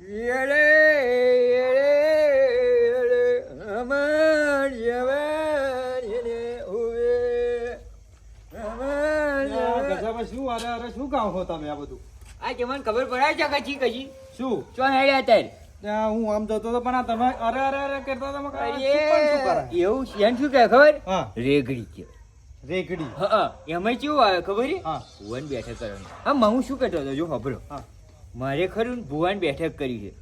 એળે, એળે, એળે, અમાર જવાન શું અરે અરે શું ગાવ છો તમે આ બધું? આ તમને ખબર પડાય છે કચી કચી શું? ચો હેડ્યા તાર ત્યાં હું આમ જતો હતો પણ આ તમે અરે અરે અરે કરતા તમે? એવું એને શું કહે ખબર? હા. રેગડી કે રેગડી હા એમાં કેવું આવે ખબર? વન બેઠા કરવાનું. હા હું શું કહેતો હતો જો ખબર હા. મારે ખરું ને ભુવન બેઠક કરી છે.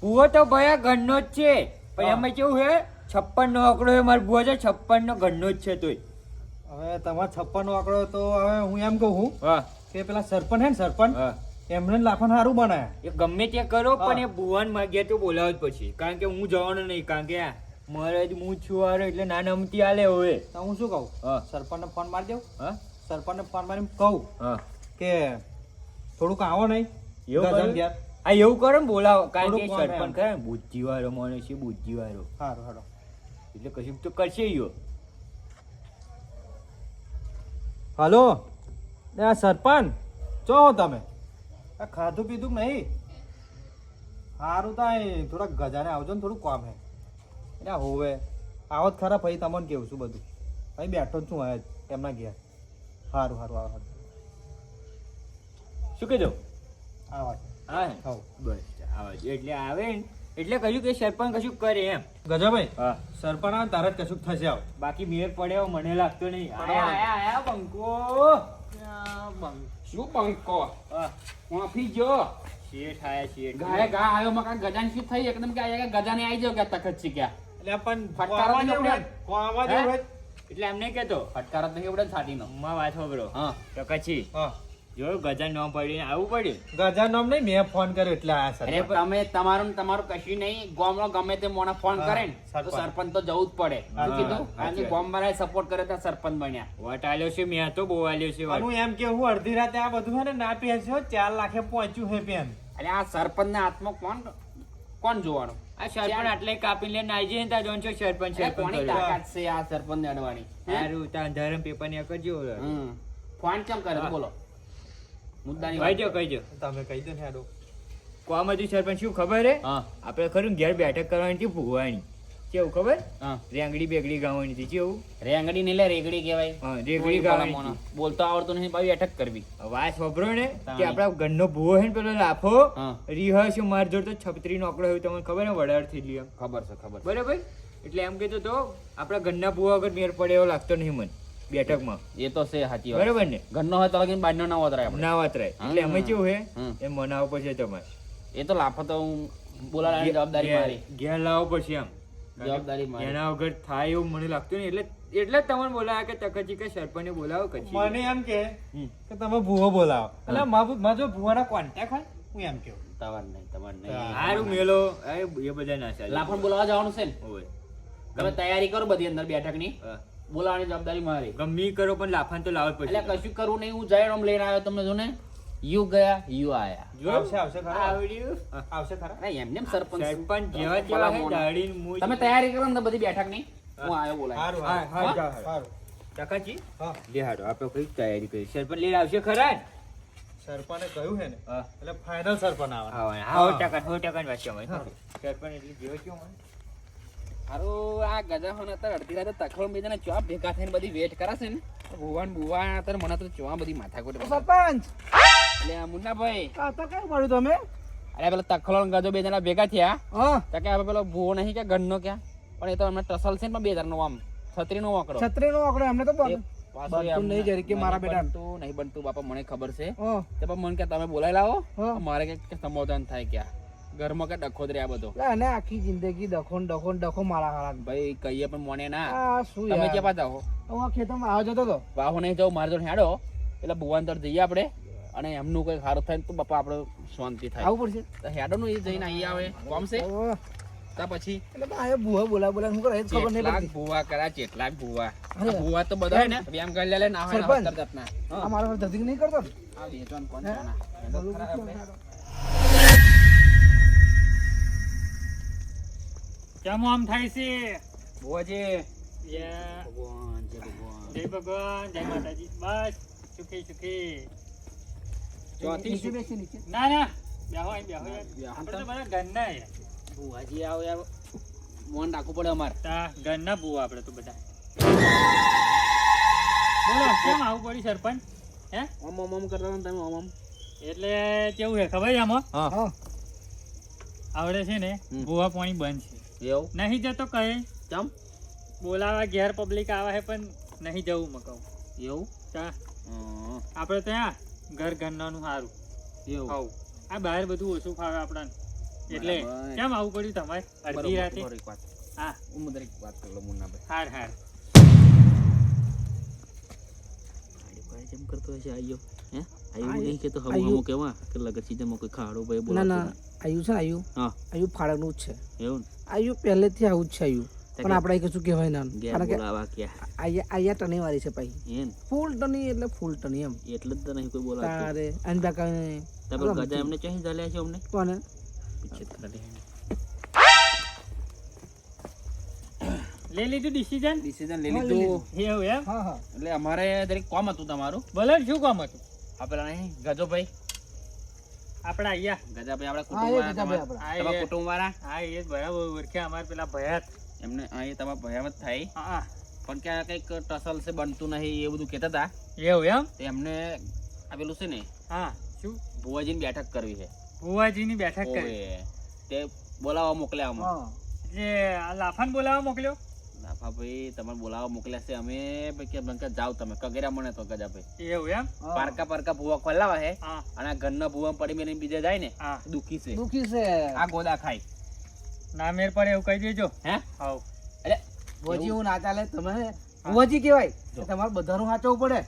ભુવો તો ભયા ઘરનો જ છે પણ. એમાં કેવું છે છપ્પન નો આંકડો એ મારો ભુવા છે છપ્પન નો ઘરનો જ છે તોય. હવે તમારો છપ્પન આંકડો તો હવે હું એમ કહું છું હા. કે પેલા સરપંચ હે ને સરપંચ હા. એમને લાખન સારું બનાયા એ ગમે તે કરો પણ એ ભુવન માગ્યા તો બોલાવ જ પછી. કારણ કે હું જવાનો નહીં કારણ કે મારે જ હું છું હારો એટલે ના નમતી આલે હવે. તો હું શું કહું? હા. સરપંચને ફોન મારી દઉં હા. સરપંચને ફોન મારીને કહું હા. કે થોડુંક આવો નહીં. એવું કરું? આ એવું કરો ને બોલાવો. કારણ કે સરપંચ કરે ને બુદ્ધિવાળો માણસ છે બુદ્ધિવાળો. સારું સારું એટલે કશું તો કરશે યો. હલો? આ સરપંચ? ચો હો તમે? આ ખાધું પીધું નહીં? સારું તો થોડાક ગજાને આવજો ને થોડું કામ હે. એટલે હોવે. આવો જ ખરા ભાઈ તમને કેવું છું બધું. અહીં બેઠો છું એમના ઘેર. સારું સારું આવો શું કીધું આવો હા બસ આવે છે. એટલે આવે ને. એટલે કહ્યું કે સરપંચ કશું કરે એમ. ગજાભાઈ હા. સરપંચ આવે ને જ કશુંક થશે આવ. બાકી મેર પડ્યો મને લાગતો નહીં. આયા આયા આયા બંકો શું બંકો હા. કોફી જો. શેઠ આયા શેઠ. ગાય ગા આવ્યો મકા ગજાન શું થઈ એકદમ કે આયા ગજાને આવી જાવ કે તખત છે ક્યાં? એટલે પણ ફટકારો કોમાં નહીં. હે? હે? હે? એટલે એમ નહીં કેતો. ફટકારો તો એવડે છાટીનો અમ્મા વાત હોબરો હા. તો કછી હા. જો ગજા ન પડીને આવવું પડ્યું. ગજા નામ નહીં મેં ફોન કર્યો એટલે આયા અરે તમે તમારું તમારું કશું નહીં ગોમનો ગમે તે મોણા ફોન કરે ને તો સરપંચ. સરપંચ તો જવું જ પડે. શું કીધું? આજે વાત. ગોમ સપોર્ટ કર્યો તો સરપંચ બન્યા. વટ આલ્યો છે મેં તો બહુ આલ્યો છે હું એમ કે હું અડધી રાતે આ બધું ને ના પહેરશો ચાર લાખે પહોંચ્યું હે પેન એટલે આ સરપંચ ના હાથમાં કોણ કોણ જોવાનું? આ સરપંચ આટલે કાપી લઈને આવી જઈને ત્યાં જોન છો સરપંચ કોની તાકાત છે આ સરપંચ અડવાની? સારું ત્યાં ધરમ પેપર ને કરજો ફોન કેમ કરે બોલો. મુદ્દાની કહીજો કહીજો તમે કહી દો ને હેડો. કોમાંથી સરપંચ શું ખબર હે? આપણે ખરું ઘેર બેઠક કરવાની હતી ભુવાની કેવું ખબર? રેંગડી બેગડી ગાવાની હતી કેવું? રેંગડી નહીં લે રેગડી કહેવાય. રેગડી ગાવાની. બોલતો આવડતો નહીં ભાઈ અટક કરવી. વાત સાંભળો ને કે આપણા ઘરનો ભૂવો હે ને પેલો લાફો રિહર્સ માર જોડે છપત્રી નોકડો હોય તમને ખબર ને વડાર થઈ લ્યો ખબર છે ખબર બરાબર? એટલે એમ કહેતો તો આપણા ઘરના ભૂવા વગર મેર પડે એવો લાગતો નહીં મને. બેઠકમાં. એ તો છે સાચી વાત. બરાબર ને? ઘરનો હોય તો લગીને બહારનો ના વતરાય આપણે. ના વાતરાય એટલે અમે કેવું હે એ મનાવો પછી તમારે. એ તો લાફો તો હું બોલાવવાની જવાબદારી મારી. ઘેર લાવો પછી એમ. જવાબદારી મારી. એના વગર થાય એવું મને લાગતું નહીં. એટલે એટલે જ તમને બોલાવ્યા કે તકજી કે સરપંચને બોલાવો કચી મને એમ કે કે તમે ભૂવો બોલાવો. એટલે મારો જો ભૂવાના કોન્ટેક્ટ હોય હું એમ કહું. તમાર નહીં તમાર હા. નહીં સારું મેલો. એ એ બધા ના ચાલે. લાફણ બોલાવા જવાનું છે ને? તમે તૈયારી કરો બધી અંદર બેઠકની. હા. બોલાવવાની જવાબદારી મારી. ગમી કરો પણ લાફાન તો લાવે જ એટલે કશું કરવું નહીં હું જાય રામ લઈને આવ્યો તમને જો ને યુ ગયા યુ આયા. જો. આવશે આવશે ખરા? આવડ્યું? આવશે ખરા? અરે એમને સરપંચ. સરપંચ જેવા જેવા હે દાડી ને તમે તૈયારી કરો ને બધી બેઠકની હું આયો બોલાય. હારું હા, હા, જા. હારું. કાકાજી? ટકાજી હા. લે હાડો આપણે કઈ તૈયારી કરી. સરપંચ લઈને આવશે ખરા? ને? સરપંચે કહ્યું હે ને એટલે ફાઇનલ સરપંચ આવે હા હા. સો ટકા સો ટકાની વાત છે. સરપંચ એટલે જેવો કેવો મને. હારું આ ગજાહોને અત્યારે અડધી રાતે તખડો બેજાને ચોપ ભેગા થઈને બધી વેટ કરાશે ને. ભુવાન ભુવા અત્યારે મને તો ચોવા બધી માથાકૂટ. સરપંચ! એટલે મુન્નાભાઈ. તો કઈ પડ્યું તમે? અરે પેલો તખલો ગજો બે જણા ભેગા થયા. હા. તો કે પેલો ભૂવો નહીં કે ગણનો ક્યાં પણ એ તો અમને ટસલ છે ને બે હજાર નો આમ. છત્રી નો આંકડો. છત્રી નો આંકડો એમને તો નહીં જરીકે મારા બેટા. બનતું, નહીં બનતું બાપા મને ખબર છે. તો તે મને કે તમે બોલાવી લાવો. મારે કે સમાધાન થાય ક્યાં. ઘરમાં કે ડખો જ રહ્યા બધો? અને આખી જિંદગી ડખો ને ડખો ને ડખો મારા હારા ભાઈ કહીએ પણ મોને ના. શું તમે કે પાતા હો? હું ખેતરમાં આવ્યો જતો તો વાહો નહીં જાઉં મારે જોડે હેડો એટલે ભુવાનતર જઈએ આપણે. અને એમનું કઈ સારું થાય તો બાપા આપણે શાંતિ થાય. આવું પડશે. તો હેડો નું એ જઈને અહીં આવે. કોમસે તા પછી. એટલે આ ભૂવા બોલા બોલા શું કરે ખબર નહીં પડતી. ભુવા કરા ભુવા ભુવા તો બધા ને વ્યાયામ કરી લે ના હોય સરપંચ. તરત આ મારા પર નહીં કરતો? આ બેચવાન કોણ ના? કેમ આમ થાય છે? ભુવાજી. યા, ભગવાન જય ભગવાન. જય ભગવાન જય માતાજી. બસ સુખી સુખી. ચોથી બેસી નીચે. ના ના. બેહો અહીં બેહો આપણે તો. બધા ઘરના યાર. ભુવાજી આવો યાર મોન રાખવું પડે અમારે. તા ઘરના ભુવા આપણે તો બધા. બોલો કેમ આવું પડ્યું સરપંચ? હે? ઓમ ઓમ ઓમ કરતા હતા તમે ઓમ ઓમ એટલે કેવું છે ખબર છે આમાં? આવડે છે ને ભૂવા પાણી બંધ છે. એવું? નહીં જતો કહે ચમ? બોલાવા ઘેર પબ્લિક આવે છે પણ નહીં જવું મકાઉ એવું? ચા આપણે ત્યાં ઘર ઘરનાનું સારું એવું? આવું આ બહાર બધું ઓછું ફાવે આપણને. એટલે કેમ આવું પડ્યું તમારે? અડધી રાતે? હા. હું એક વાત કરી લઉં મુન્નાભાઈ. હાર હાર. કેમ કરતો હશે આયો. હે? આયો નહીં કે તો આયુ- હમ કેવા કે લગર મો કોઈ ખાડો ભાઈ ના ના. આયુ છે ને આયુ? હા. આયુ ફાળાનું જ છે. એવું આયુ પહેલેથી આવું જ છે આયુ. પણ આપણે કશું કહેવાય ના. કારણ કે આયા આયા ટની વાળી છે ભાઈ. એમ ફૂલ ટની એટલે ફૂલ ટની એમ. એટલે જ તો નહીં કોઈ બોલા તારે અને બાકા તમે ગજા એમને ચોહી જાલ્યા છે અમને? કોને? લે લઈ લીધું ડિસિઝન ડિસિઝન લઈ લઈ લીધું. એવું એમ? હા હા. એટલે અમારે દરેક કોમ હતું તમારું. ભલે શું કામ હતું? આ પેલા નહીં ગજોભાઈ. આપણે અહીંયા. ગજાભાઈ એ કુટુંબ એ- કુટુંબ વાળા? હા એ જ બરાબર ઓળખ્યા અમારે પેલા ભયાત. એમને હા એ તમારા ભયાવત થાય. હા. પણ કે આ કંઈક ટસલ છે બનતું નહીં એ બધું કહેતા હતા. એવું એમ? તો એમને આ પેલું છે ને હા શું? ભુવાજીની બેઠક કરવી છે. ભુવાજીની બેઠક કરી. તે બોલાવવા મોકલ્યા અમે હા. એટલે આ લાફાન બોલાવવા મોકલ્યો? લાફા ભાઈ તમારે બોલાવવા મોકલ્યા છે. અમે કે બંકા જાવ તમે. કગેરા મને તો ગજાભાઈ એવું એમ? પારકા પારકા ભૂવા ખોલાવા હે. અને ઘરના ભૂવા પડી મેં બીજા જાય ને દુખી છે. દુખી છે. આ ગોદા ખાય. ના મેર પડે એવું કહી દેજો. હે? હાઉ. અરે ભોજી હું ના ચાલે. તમે ભોજી કહેવાય તમારે બધાનું સાચવવું પડે.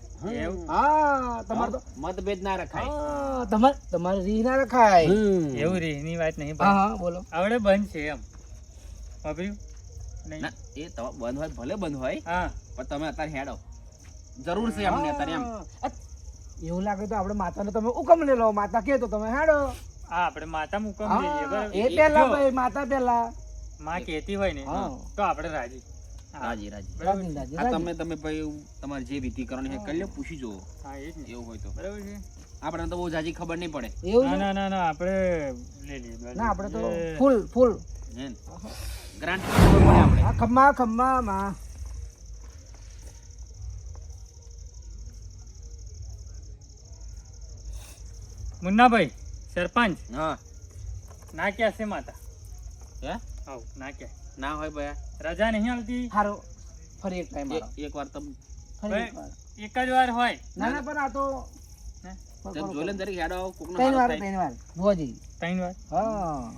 હા. તમારે તો મતભેદ ના રખાય. હા, તમારે તમારે રીહ ના રખાય. એવું રીની વાત નહીં હા હા બોલો. આવડે બંધ છે એમ. વાપર્યું નહીં. એ તમારે બંધ હોય ભલે બંધ હોય હા. પણ તમે અત્યારે હેડો. જરૂર છે અમને અત્યારે એમ. એવું લાગે તો આપણે માતાને તમે હુકમ લઈ લો માતા કે તો તમે હેડો. હા આપણે માતા હુકમ લઈએ એ પહેલા ભાઈ માતા પહેલા. માં કહેતી હોય ને તો આપણે રાજી. રાજી. તમે તમે ભાઈ તમારે જે વિધિ કરવાની છે કરી લો પૂછી જુઓ. હા એ જ ને. એવું હોય તો. બરાબર છે? આપણે તો બહુ જાજી ખબર નહીં પડે. એવું ના ના ના ના આપણે લઈ લઈએ ના આપણે તો ફૂલ ફૂલ. હે. ગ્રાન્ટ આપણે. ખમ્મા ખમ્મા માં. મુન્નાભાઈ સરપંચ. હા. ના ક્યાં છે માતા? હે? આવ ના ક્યાં. ના હોય ભાઈ રજા નહીં આવતી? હારો ફરી એક ટાઈમ એક- એક વાર તો ફરી એક જ વાર હોય. ના ના પણ આ તો? તમે જોઈ લો દરેક હેડો કોકનો ત્રણ વાર ત્રણ વાર. ભોજી ત્રણ વાર? હા.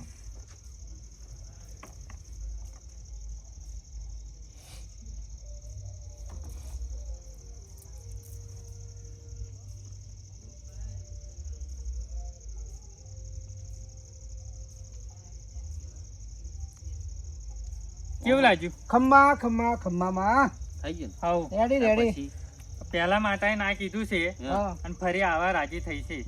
કેવું લાગ્યું? ખમ્મા ખમ્મા ખમ્મા માં થઈ ગયું આવ રેડી રેડી પેલા માતાએ ના કીધું છે અને ફરી આવા રાજી થઈ છે.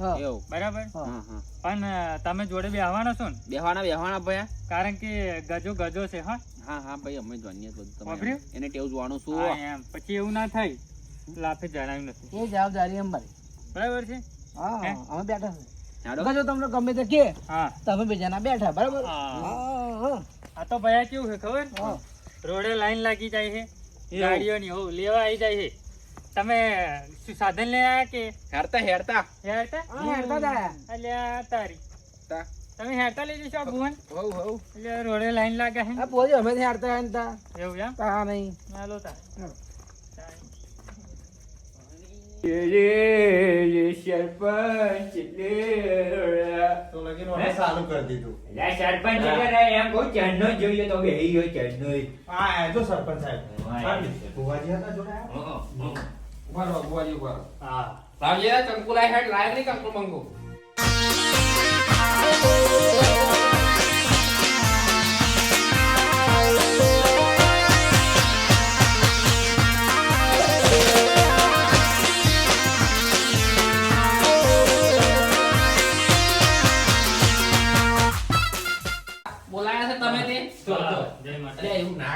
બરાબર? હા. હા હા. પણ તમે જોડે બેહવાના છો ને? બેહવાના બેહવાના ભયા. કારણ કે ગજો ગજો છે હા? હા હા ભાઈ અમે જાણીએ તમે એને ટેવ જોવાનું શું? પછી એવું ના થાય. લાફે જણાવ્યું નથી. એ જવાબદારી અમારી બરાબર છે? હા અમે બેઠા છે. ગજો તમને ગમે તે કે હા. તમે બીજાના બેઠા બરાબર? હા. હા હા આ તો ભયા કેવું છે ખબર? રોડે લાઈન લાગી જાય છે. ગાડીઓની હો લેવા આવી જાય છે. તમે શું સાધન લઈ આવ્યા કે? હેરતા હેરતા. હેરતા? હેરતા આયા. અલ્યા તારી. તમે હેરતા લઈ જશો ભુવન? હઉ હઉ. એટલે રોડે લાઈન લાગે છે. પોજી અમે હેરતા હારતા. એવું એમ? હા નહીં. એમ તા નહીં તો લગીન ચાલો. ચાલુ કરી દીધું સરપંચ એમ કહું ચણનો જોઈએ તો બે ગયો ચણનો હા એ જો સરપંચ સાહેબ. ભુવાજી હતા જોડે? ઊભા રહો બુવાજી ઊભા રહો. હા. સાહેબ કંકુ લાય હેડ લાય નહીં કંકુ મંગુ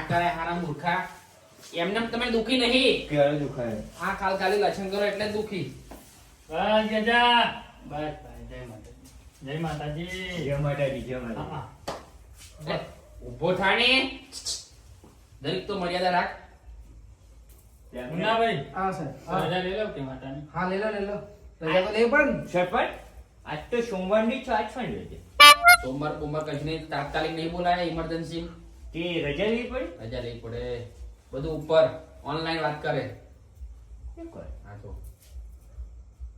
એવું હારા મૂર્ખા. એમને તમે દુખી નહીં. ક્યારે દુખાય? આ કાલ ખાલી લક્ષણ કરો એટલે દુખી. બસ જજા બસ જય માતા જય માતાજી. જય માતાજી જય માતાજી. ઊભો એ, ઊભો થા ને દરેક તો મર્યાદા રાખ. ભાઈ. હા સર હા. રજા લઈ લો કે માતાની? હા લે લો લે લો. રજા તો લેવી પણ. સરપંચ આજ તો સોમવારની છે આજ પણ જોઈએ સોમવાર બોમવાર કશું નહીં તાત્કાલિક નહીં બોલાય ઇમરજન્સી તે રજા લેવી પડે? રજા લેવી પડે. બધું ઉપર. ઓનલાઈન વાત કરે. હા તો.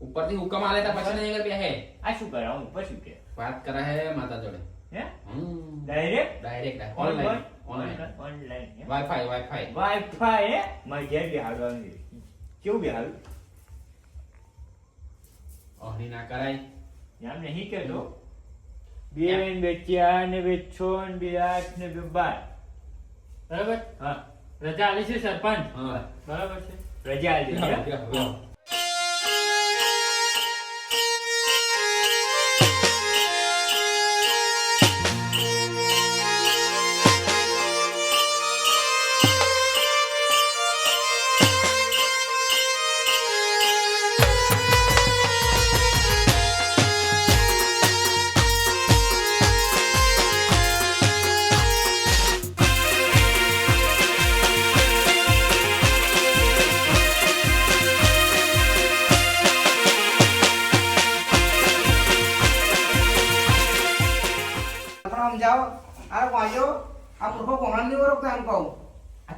ઉપરથી હુકમ આલે તા પછી નહીં કરે હે આ શું કરે? ઉપર શું કે? વાત કરે હે માતા જોડે. હે? હમ. Direct direct online online online wifi wifi wifi હે? મારે ઘેર બેહાડવાનું. કેવું બેહાડું ઓહની ના કરાય. એમ નહીં કેતો બે ને બે ચાર ને બે છ ને બે આઠ ને બે બાર. બરાબર? હા. રજા આલી છે સરપંચ? હા. બરાબર છે. રજા આલી છે.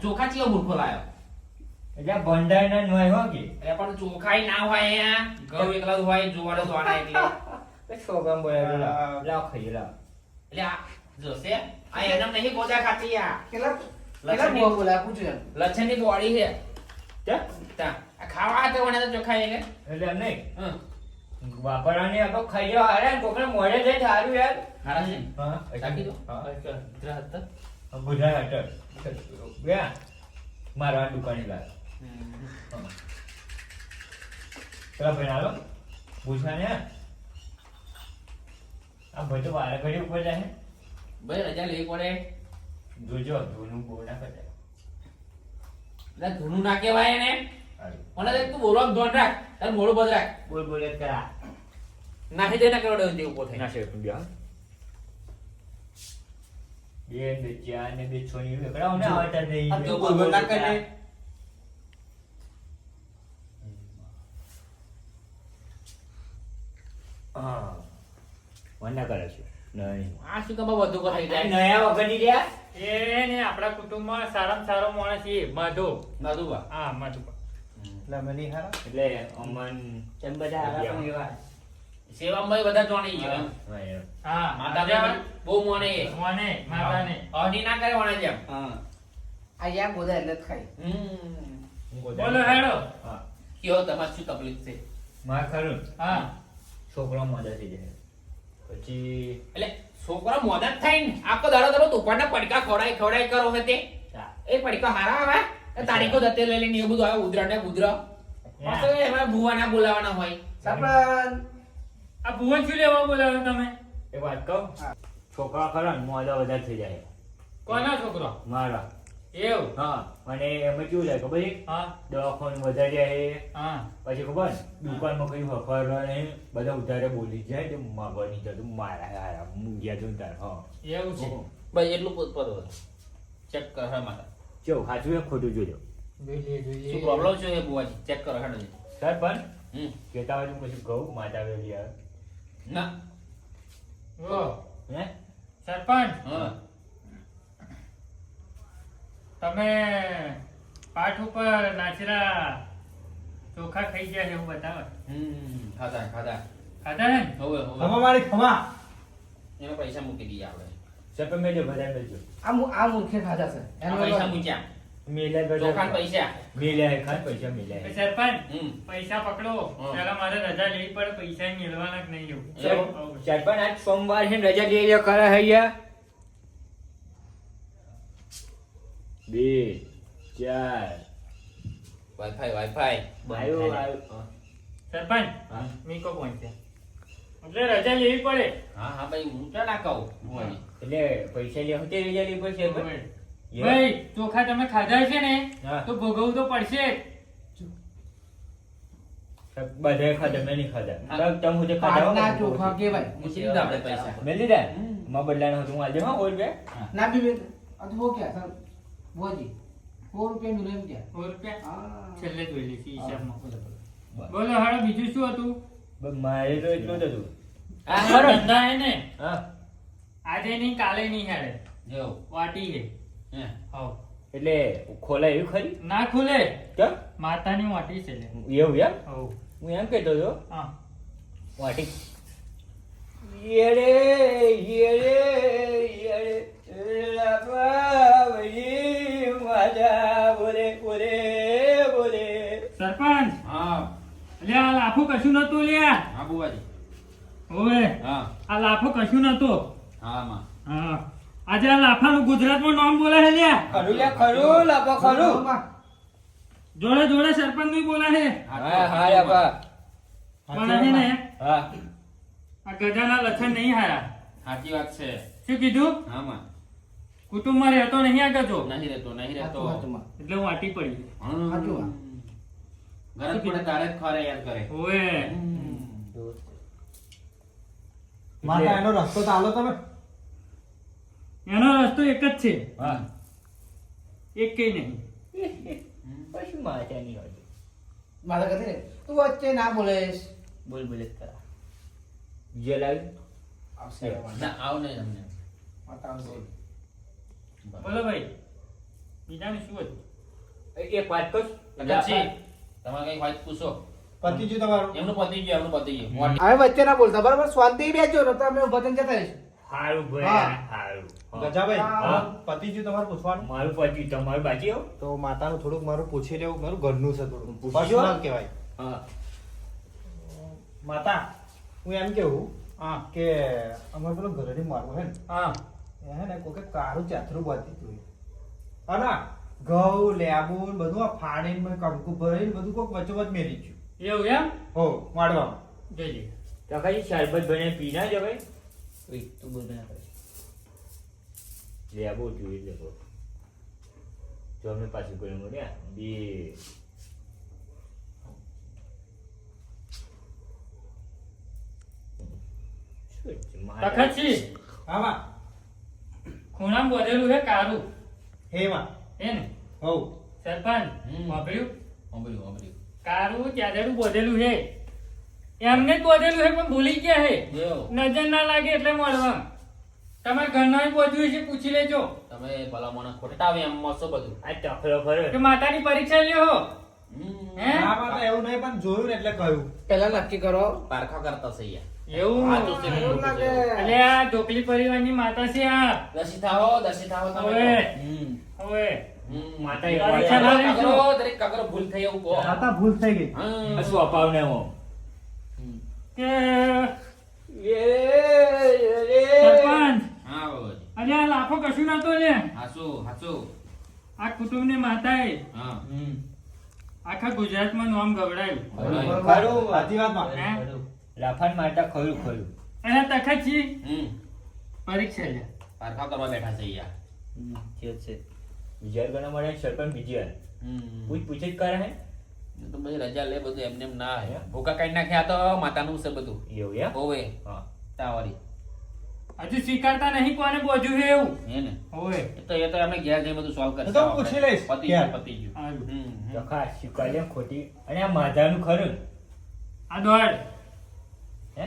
ચોખા ચિયો મૂર્ખો લાયો? એટલે ભંડારના નોય હો કે? એટલે પણ ચોખાઈ ના હોય અહીંયા. ઘઉં એકલા જ હોય જોવાના જોવાના એટલે કે છોકરા બોલાવે લા લાવ. ખાઈએ લાવ. એટલે આ જોસે આ એનમ નહીં ગોજા ખાતી આ. કેલા કેલા બો બોલા? એમ. લચ્છણની બોડી છે. કે? તા. આ ખાવા તો વણે તો ચોખાઈ એટલે એટલે નહીં? હમ. વાપરવાની આપણે ખાઈ જવા હારે ને કોકને મોઢે જાય સારું યાર. હારા છે હા. રાખી દો. હા. જરા હતા. બુધા હટર ગયા? મારા દુકાને લાવ પેલા ભાઈ હાલો. પૂછા ને? આ ભાઈ તો વારે ઘડી ઉપર જાય. ભાઈ રજા લેવી પડે. જોજો ધૂનું બહુ ના કરે એટલે ધૂનું ના કહેવાય ને મને તો તું બોલવાનું ધોન રાખ. તારું મોડું બંધ રાખ. બોલ બોલ કરા. નાખી દે ના કરડો તે ઊભો થાય. ના છે તું બે બે ને બે છ ની ને આવતા નહીં આ તો બોલ બોલ ના કરે હા. વંડા કરે છે. નહીં. આ શું કબા બધું કરાઈ જાય નયા વગરની રહ્યા? એ ને આપણા કુટુંબમાં સારામાં સારો માણસ એ માધો. માધુબા. હા માધુબા. એટલે અમે નહીં હારા? એટલે અમન એમ બધા હારા પણ એવા. સેવામાં બધા જોણી ગયા. હા, માતા રાજા બહુ મોને. એ મોને માતાને. અઢી ના કરે વણે જેમ. હા. આ યા ગોદા એટલે જ હમ. બોલો હેડો. હા. કયો તમારે શું તકલીફ છે? માર ખરું. હા. છોકરો મોડા થઈ જાય. પછી એટલે છોકરા મોદત થાય ને. આખો દાડો તમે તુફાનના પડકા ખવડાય ખવડાય કરો ચા. એ પડકા હારા આવે તારીખો દતે લઈ લઈને એવું બધું આવે ઉધરા. ને ઉધરા પાછો એમાં ભુવાના બોલાવાના હોય. સરપંચ આ ભુવન શું લેવા બોલાવો તમે? એ વાત કહું? છોકરા ખરા ને મોડા વધારે થઈ જાય. કોના છોકરો? મારા. એવું? હા અને એમાં કેવું થાય ખબર છે? હા. દવાખાનું વધારે જાય હા. પછી ખબર? દુકાનમાં કઈ હફર ને બધા ઉધારે બોલી જાય તો માગવાની જતું મારા હારા મૂંગ્યા જોઈ તાર. હા. એવું છે? ભાઈ એટલું પર ચેક કર હા મારા કેવું સાચું એ ખોટું જોજો. શું પ્રોબ્લેમ છે એ બુવાજી ચેક કરો હેડો સર પણ હમ. કહેતા હોય પછી કહું માતા વેલી આવે. ના. ઓ હે? સરપંચ? હા. તમે પાઠ ઉપર નાચરા ચોખા ખાઈ ગયા છે એવું બતાવે હમ ખાધા ખાધા. ખાધા ને? હવે હવે. ખમા મારી ખમા. એમાં પૈસા મૂકી દઈએ આપણે. સરપંચ મેજો બધા મેજો આ મુ- આ મૂર્ખે ખાધા છે. એનો પૈસા મૂક્યા. મેલા બધા પૈસા. મેલા ખાન પૈસા મેલે. સરપંચ પૈસા પકડો. હા. પેલા મારે રજા લેવી પડે પૈસા મેળવાના કે નહીં એવું? સરપંચ આજ સોમવાર છે રજા લઈ લે કરે હૈયા. બે ચાર. Wifi wifi. આવ્યો આવ્યો. સરપંચ હા. મીકો પોઈન્ટ એટલે રજા લેવી પડે. હા હા ભાઈ હું તો ના કહું એટલે પૈસા લે તે રજા લેવી પડશે ભાઈ ચોખા તમે ખાધા છે ને તો ભોગવવું તો પડશે. જ. બધાએ ખાધા મેં નહીં ખાધા. તમે હું જે ખાધા હો, ચોખા કેવાય. સીધી આપણે પૈસા. મેં લીધા? માં બદલાનો હતું હું આજે હા ઓર બે? ના બી બે. અત હો કે સર બોજી સો રૂપિયા મિલો એમ કે સો રૂપિયા? છેલ્લે જોઈ લીધી હિસાબમાં. બોલો હાડો બીજું શું હતું? મારે તો એટલું જ હતું. આ ધંધા હે ને? હા. આજે નહીં કાલે નહીં હેડે. જો વાટી હે. હે એટલે ખોલાય એવી ખરી? ના ખુલે. કેમ માતાની વાટી છે એવું એમ? હું એમ કહેતો હતો. હા. વાટી. યેરે યેરે યેરે લાપાવજી માજા બોલે બોલે બોલે. સરપંચ. હા. લે આ લાફો કશું નતું લ્યા હા બુવાજી. ઓવે. હા. આ લાફો કશું નતો. હા માં. હા. આજે આ લાફાનું ગુજરાતમાં નામ બોલે હે લ્યા? ખરું લ્યા ખરું લાપા ખરું. જોડે જોડે સરપંચનું બોલે હે? હા હા લાપા પણ હે ને હા. આ ગજાના લક્ષણ નહીં હારા. સાચી વાત છે. શું કીધું? હા માં. કુટુંબમાં રહેતો નહીં આ ગજો? નહીં રહેતો નહીં રહેતો. એટલે હું આટી પડી. સાચું વાત. ગરજ પડે તારે જ ખરે યાદ કરે. ઓએ. માતા એનો રસ્તો તો આલો તમે. એનો રસ્તો એક જ છે. હા. એક કઈ નહીં. પછી માતા નહીં હોય મારે કહે તું વચ્ચે ના બોલેશ. બોલ બોલે જ કરા. બીજા લાવી આવશે. ના આવ નહીં તમને માતા આવશે. બોલો ભાઈ. બીજાનું શું હતું? એક વાત કહું પછી. તમારે કઈ વાત પૂછો. પતિ ગયું તમારું. એમનું પતિ ગયું એમનું પતિ ગયું. હવે વચ્ચે ના બોલતા. બરાબર? શાંતિ બેસજો ને તો અમે ઊભા થઈને જતા રહીશું. હારું ભાઈ હારું. હા. ગજાભાઈ હા. પતિ ગયું તમારું પૂછવાનું? મારું પછી તમારું બાકી તો માતાનું થોડુંક મારું પૂછી લેવું મારું ઘરનું છે થોડું પર્સનલ કહેવાય. હા. માતા હું એમ કેવું હા. કે અમારે પેલું ઘરની મારવું હે ને હા. હે ને કોકે કાળું ચાથરું બાંધી દીધું હા. ઘઉં લેબુ ને બધું આ ફાડીને કંકુ ભરીને બધું કોક વચ્ચોવચ મેરી ગયું. એવું એમ? હો માડવામાં. જઈએ તો કઈ શરબત બને પી ના જવાય อุ้ยต้องเบิ่งหน้าไปเรียบูจุยเดี๋ยวผมชวนไปปัสสุกุลเนี่ยดีตะคัดชีอามะคุณน้ำบัวเดือดเล็กการูเฮมาเอ็นโอ้เซลปันมาเปดูมาเปดูมาเปดูการูจะเดือดบัวเดือดเล็ก એમને જ બોધેલું હે પણ ભૂલી ગયા છે. નજર ના લાગે એટલે મળવા. તમારા ઘરના બોધ્યું છે પૂછી લેજો. તમે ભલા મને ખોટાવે એમ મસો બધું. આ ચફલો ખરો કે માતાની પરીક્ષા લ્યો હે. હા? માતા એવું નહીં પણ જોયું ને એટલે કહ્યું. પહેલા નક્કી કરો. પારખા કરતા છે એવું. છે. એટલે આ ઢોકલી પરિવારની માતા છે આ. દસી થાવો દસી થાવો તમે હવે. માતા ભૂલ થઈ એવું કહો. માતા ભૂલ થઈ ગઈ. શું અપાવ ને હું કે સરપંચ સરપંચ હા બાબાજી. અરે આ લાફો કશું નતો લે? હાચું હાચું. આ કુટુંબની માતાએ હા. આખા ગુજરાતમાં નામ ગવડાયું. બરાબર. ખરું સાચી વાત? લાફાન ખરું ખરું. અને તખતજી હમ. પરીક્ષા લે. પારખા કરવા બેઠા છે યાર છે. છે વિચાર કરવા મળે સરપંચ બીજી વાર. હમ. પૂછ પૂછ જ કરે હે? તો પછી રજા લે બધું એમને એમ ના હે. ભૂકા કાઢી નાખ્યા તો માતાનું છે બધું. એવું એમ? હોવે. હા. તાવારી. હજુ સ્વીકારતા નહીં કોને બોજ્યું છે એવું? હે ને. હોય તો એ તો અમે ઘેર જઈ બધું સોલ્વ એ તો પૂછી લઈશ. પતિ. ગયું પતી ગયું હારું. હમ, સ્વીકાર લે ખોટી. અને આ માધાનું ખરું. આ દોડ. હે?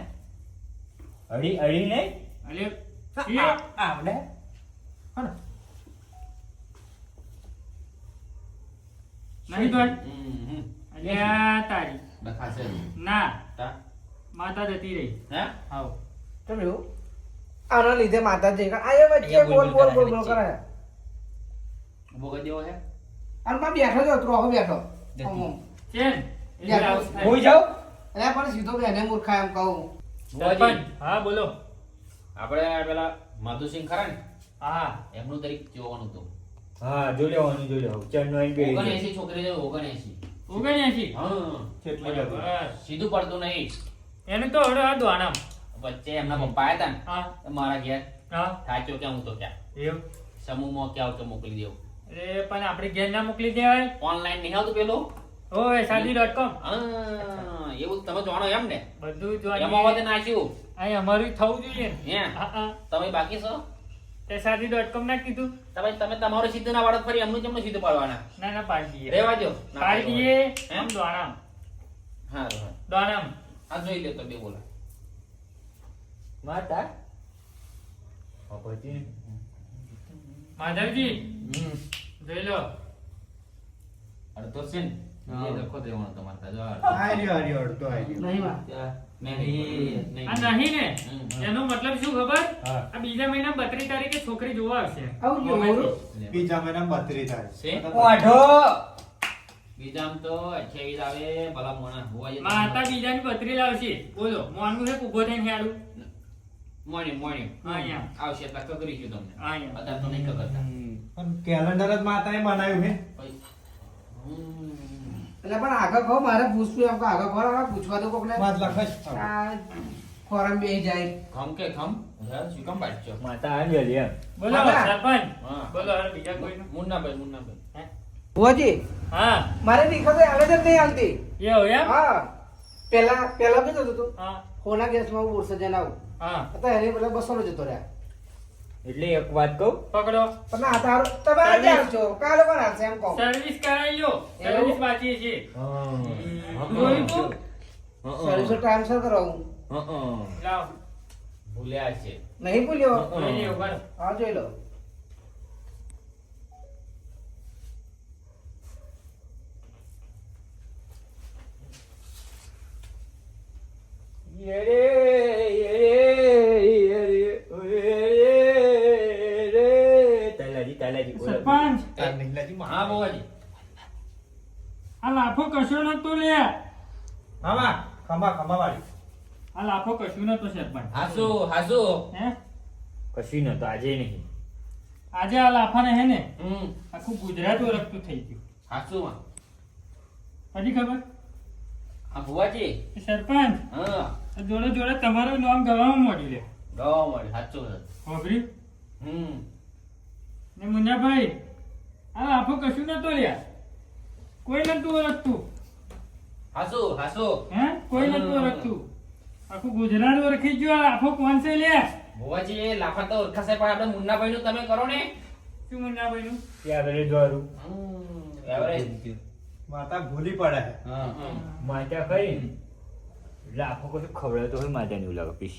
અડી અડી નહીં? અલે આવડે હા નહીં દોડ. આ તારી લખાશે ના તા? માતા જતી રહી હે આવ તમે આના લીધે માતાજી આ એ વચ્ચે બોલ બોલ બોલ બોલ બેઠો જ હવે. ચેન યા, પણ સીધો બેને મૂર્ખા એમ કહું હા બોલો આપણે પેલા માધુસિંહ ખરા ને હા એમનું તરીક જોવાનું હતું હા જોઈ લેવાનું જોઈ આઈને બેહી જાય. ઓગણએસી છોકરી છે ઓગણએસી ઓગણ્યાસી સીધું પડતું નહીં. એને તો હવે આ દોણામ. વચ્ચે એમના પપ્પા આવ્યા હતા ને. મારા ઘેર સાચો કે ક્યાં હું તો ક્યાં? એવું? સમૂહમાં ક્યાં આવતો મોકલી દેવું? અરે પણ આપણે ઘેર ના મોકલી દેવાય. ઓનલાઈન નહીં આવતું પેલું? ઓય શાદી ડોટ કોમ હા, એવું તમે જાણો એમ ને બધું જાણો એમાં વધે નાખ્યું. અહીં અમારું થવું જોઈએ. ને. હે? હા હા. તમે બાકી છો? તે શાદી ડોટ કોમ ના કીધું તમે તમે તમારો સીધો ના વાળો ફરી એમનું કેમનું સીધું પાડવાના? ના ના પાડી રેવા દો પાડી દઈએ. હે? આમ હા? હા આ જોઈ લે તો બે બોલા. માતા? બાપુજી. માધવજી. જોઈ લો. અડધો છે ને. લખો દેવાનો તમારે ત્યાં. જો આ આ રહ્યો, આ રહ્યો, અડધો આ રહ્યો. નહીં માં નહીં, નહીં. આ નહીં ને? એનો મતલબ શું ખબર? આ બીજા મહિના બત્રીસ તારીખે છોકરી જોવા આવશે. આવું જો, બીજા મહિનામાં બત્રીસ થાય છે? વાઢો! તો 28 આવે ભલા મોણા હોવા માતા બીજાની બત્રી લાવશે. બોલો મોનનું છે ઊભો થઈને હેડું? મોર્નિંગ મોર્નિંગ હા, અહીંયા. આવશે એટલે તમને. હા, અહીંયા. અત્યારે તો નહીં કગરતા પણ કેલેન્ડર જ માતાએ બનાવ્યું હે પછી- હમ. એટલે પણ આગળ કહો મારે પૂછવું એમ કે આગળ કહો હવે પૂછવા તો કોકને. વાત લખે છે. આ ફોરમ બે જાય. ખમ કે ખમ? હે, શું કામ છો? માતા આવી ગયેલી એમ. બોલો. સરપંચ. હા. બોલો અરે બીજા કોઈનું મુન્નાભાઈ મુન્નાભાઈ. બોજી હા. મારે દીકરો તો આવે જ નહીં આવતી. એવું એમ? હા. પેલા પેલા શું જતો હતું. હા. કોના ગેસમાં હું બોરસદ જઈને હા. તો એને પેલા બસો નો જતો રહ્યા. એટલે એક વાત કહું? પકડો. પણ ના તારો તમે આજે આવશો કાલે પણ આવશે એમ કહો. સર્વિસ કરાવી લો. સર્વિસ બાકી છે? સર્વિસ ટ્રાન્સફર કરાવું લાવ. ભૂલ્યા છે. નહીં ભૂલ્યો? જોઈ લ્યો, બરાબર. હા જોઈ લો. તાલાજી તાલાજી બોલો. સરપંચ તાર નીકળ્યાજી માં. હા બુવાજી. આ લાફો કશું નતો લે. હા, માં. ખંભા ખંભા વાળી આ લાફો કશું નતો સરપંચ હાસુ હાસુ. હે? કશું નતો આજે નહીં. આજે આ લાફાને હે ને હમ. આખું ગુજરાત ઓળખતું થઈ ગયું. હાસુ માં હજી ખબર? હા ભુવાજી. સરપંચ હા. જોડે જોડે તમારું નામ ગવામાં મળી લે. ગવા મળે સાચું હોભરી? હમ. ને મુન્નાભાઈ આ લાફો કશું નતો લ્યા? કોઈ નતું ઓળખતું હાસો હાસો. હે? કોઈ નતું. ઓળખતું આખું ગુજરાત ઓળખી ગયું આ કોણ છે લ્યા? બુવાજી એ લાફા તો ઓળખાશે પણ આપણે મુન્નાભાઈ નું તમે કરો ને? શું મુન્નાભાઈ નું ત્યાં રે દ્વારું એવરેજ. માતા ભૂલી પડે. હા માતા કઈ? એટલે આખો કશું ખવડાવે તો હોય માતાને એવું લાગે પીશ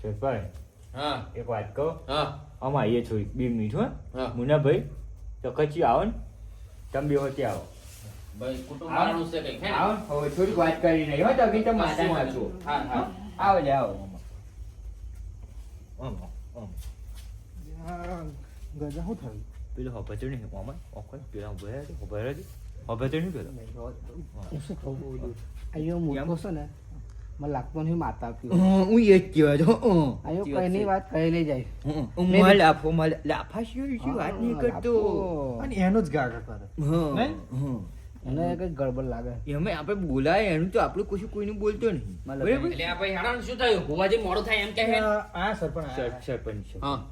સરપંચ હા. એક વાત કહો. હા. આમ આવીએ છોડી બે મિનિટ હો. હા. તો કચ્યું આવો ને. તમે બે હોતી આવો. ભાઈ કુટુંબ છે હે આવો હવે થોડીક વાત કરી નહીં. હો તો બી તો માતા હા હા આવો લે આવો. ગજા હું થયું પેલો હપતો નહીં મામા ઓખો પેલા ઊભો રહ્યો છે, ઊભો રહ્યો છે. હપતો નહીં પેલો? અહીંયા છે ને મને લાગતો નહીં માતા આપ્યું હું એ જ કહેવા આયો અહીંયા કઈની વાત કહી લઈ જાય. માલ લાફો માલ લાફા શું શું વાત નહીં કરતો. અને એનો જ ગાગા કરે હા, એને કઈ ગડબડ લાગે. એમે આપણે બોલાય એનું તો આપણું કશું કોઈનું બોલતો નહીં. મતલબ બરાબર? એટલે આ ભાઈ શું થયું? ભુવાજી મોડો થાય એમ કહે છે? આ સરપંચ સરપંચ. હા.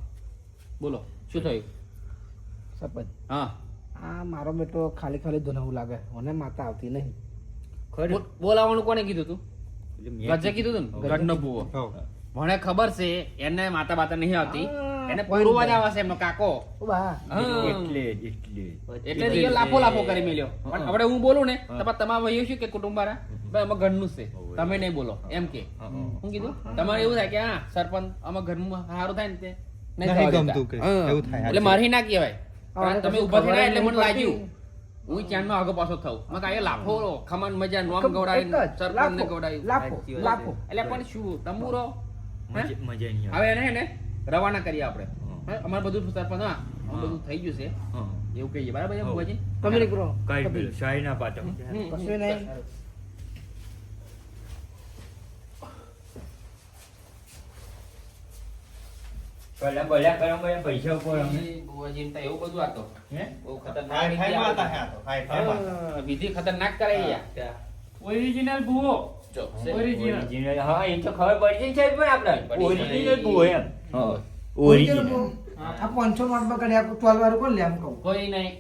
બોલો શું થયું? સરપંચ. હા. આ મારો બેટો ખાલી ખાલી ધોનાવું લાગે. મને માતા આવતી નહીં. ખરું. બોલ- બોલાવવાનું કોને કીધું તું? ગજે કીધું તું. ગઢનો ભૂવો. ભણે ખબર છે એને માતા બાતા નહીં આવતી. એને પૂરવા જ. આવે છે એમનો કાકો. એટલે એટલે. એટલે જ લાફો લાફો કરી મેલ્યો. પણ હા. હવે હું બોલું ને. તો તમારે વહ્યું શું કે કુટુંબ વાળા ભાઈ અમે ઘરનું છે. તમે નહીં બોલો. એમ કે. હા. શું કીધું? તમારે એવું થાય કે હા સરપંચ અમે ઘરનું સારું થાય ને તે. નહીં ગમતું એવું થાય. એટલે મારી ના કહેવાય. તમે ઊભા થયા એટલે મને લાગ્યું. હું ચાંદનો આગો પાછો થઉં? મેં કાંઈ લાફો ખમણ મજા નોમ વાત લાફો. એટલે પણ શું તંબુરો? મજા નહીં હવે એને હે રવાના કરીએ આપણે. અમારે બધું સરપંચ હા બધું થઈ ગયું છે. એવું કહીએ. બરાબર છે બુવાજી તમે નીકળો કઈ બિલ શાહી ના પાટો કશું નહીં. કરો પૈસા ઉપર અમે. બુવાજી એવું બધું આ હે? બહુ ખતરનાક હાય વિધિ ફાય આ માતા બધી. હે આ તો. હાય ફાય માતા. હા, વિધિ ખતરનાક કરે ઓરિજિનલ ભૂવો. ઓરિજિનલ હા એ તો ખબર પડી છે પણ આપણે ઓરિજિનલ પડી. એમ. ઓરિજિનલ ઓરિજિનલ આ પાંચસો નોટ બગાડ્યા ચાલ વાળું કોણ લે એમ કહું? કોઈ નહીં.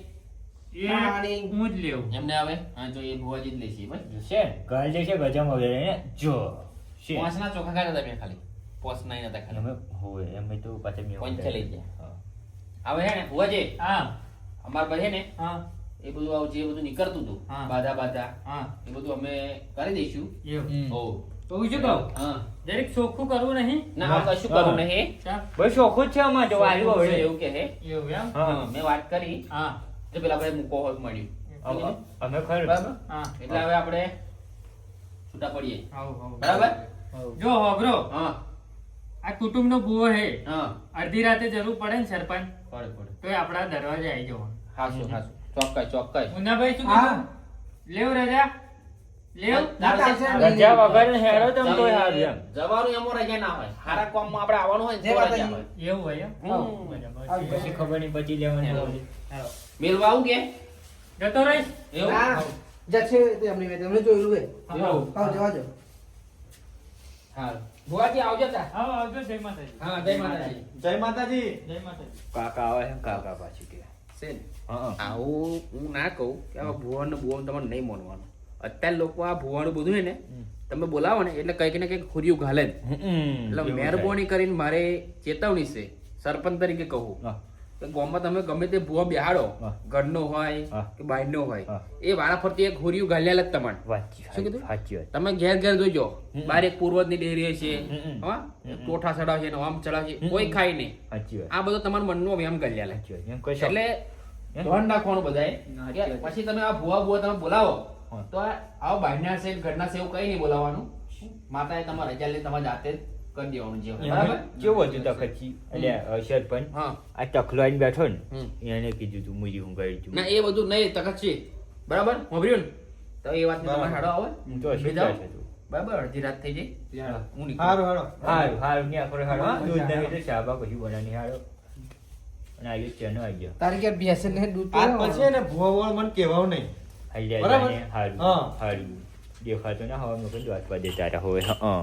હું જ લેવું. એમને આવે? હા જો એ ભુવાજી જ છે. ઘર જે છે ગજામાં વગેરે જો છે. ચોખા ખાતા ખાલી. પોસ નહીં નતા ખાલી અમે હોય અમે તો પાછા મેં પંચે લઈ ગયા. હવે હે ને ભુવાજી હા. અમાર ભાઈ હે ને હા. એ બધું આવું જે બધું નીકળતું હતું. બાધા બાધા હા. એ બધું અમે કરી દઈશું. ઓ તો બીજું શું કહું. હા. દરેક ચોખ્ખું કરવું નહીં? ના કશું કરવું નહીં. ભાઈ બસ છે અમાર જો આવ્યું એવું એવું કે હે. એવું એમ? હા. મેં વાત કરી. હા. તો પેલા ભાઈ મૂકો હોય મળ્યું. અમે- ખરું. બરાબર? હા. એટલે હવે આપણે છૂટા પડીએ. બરાબર? જો હોબરો હા. આ કુટુંબનો ભૂવો હે. હા. અડધી રાતે જરૂર પડે ને સરપંચ. તો આપણા દરવાજે આવી જવાનું હાસું હાસું. ચોક્કસ ચોક્કસ. મુન્નાભાઈ શું. કીધું? લેવ રજા? લેવ? ના રજા વગર ને હેરો તમે તોય હારું એમ. જવાનું એમો રજા ના હોય. હારા કોમમાં આપણે આવવાનું હોય જે તો. હોય. એવું હોય એમ. પછી ખબર નહીં બચી લેવાની હોય. મેલવા આવું કે? જતો રહીશ? એવું? જશે તે એમની મેં તમને જોયેલું હે. આવ જવા જો હા. ભુવાજી આવજો તા. આવો આવજો જય માતાજી. હા જય માતાજી. જય માતાજી. જય માતાજી. કાકા આવે છે કાકા પાછી કે. છે હા. આવું હું ના કહું કે આ ભુવન ભુવન તમારે નહીં માનવાનું. અત્યારે લોકો આ ભુવાનું બધું છે ને તમે બોલાવો ને એટલે કંઈક ને કંઈક ખુરિયું ઘાલે એટલે મહેરબાની કરીને મારે ચેતવણી છે સરપંચ તરીકે કહું. હા. ગામમાં તમે ગમે તે ભુવા બેહાડો. ઘરનો હોય. કે બહારનો હોય એ વાળા ફરતી એક હોરિયું ઘાલેલ જ તમારે. શું કીધું? સાચી વાત. તમે ઘેર ઘેર જોજો. બાર એક પૂર્વજની ડેરી છે. હા? ટોઠા ચડાવશે ને આમ ચડાવશે કોઈ ખાય નહીં. સાચી વાત. આ બધો તમારા મનનો એમ કહી એટલે ધોન ધ્યાન રાખવાનું બધાએ. પછી તમે આ ભુવા ભુવા તમે બોલાવો તો આવો બહારના છે ઘરના છે એવું કઈ નહીં બોલાવવાનું માતાએ તમારે રજા લઈ તમારે જાતે જ કરી દેવાનું જે બરાબર? કેવું હતું તખતજી એટલે અશર પણ આ ટકલો આવીને બેઠો ને એને કીધું તું મુજી હું ગઈ છું. ના એ બધું નહીં તકત છે બરાબર ને? તો એ વાત તમારે હાડો આવે હું તો બે છે બરાબર? અડધી રાત થઈ જાય હું નીકળું. હારું હારું હારું હારું ની આપણે દૂધ નહીં તો શાબા કશું બનાની હારો અને આવ્યો ચેનો આવી ગયો. તારી કે બેસે ને દૂધ પીવો. પછી ને મને કહેવાનું નહીં. હાલ્યા બરાબર? હારું હા. હારું. દેખાતો ના હવે મેં વાત આટવા દેતા હોય હા.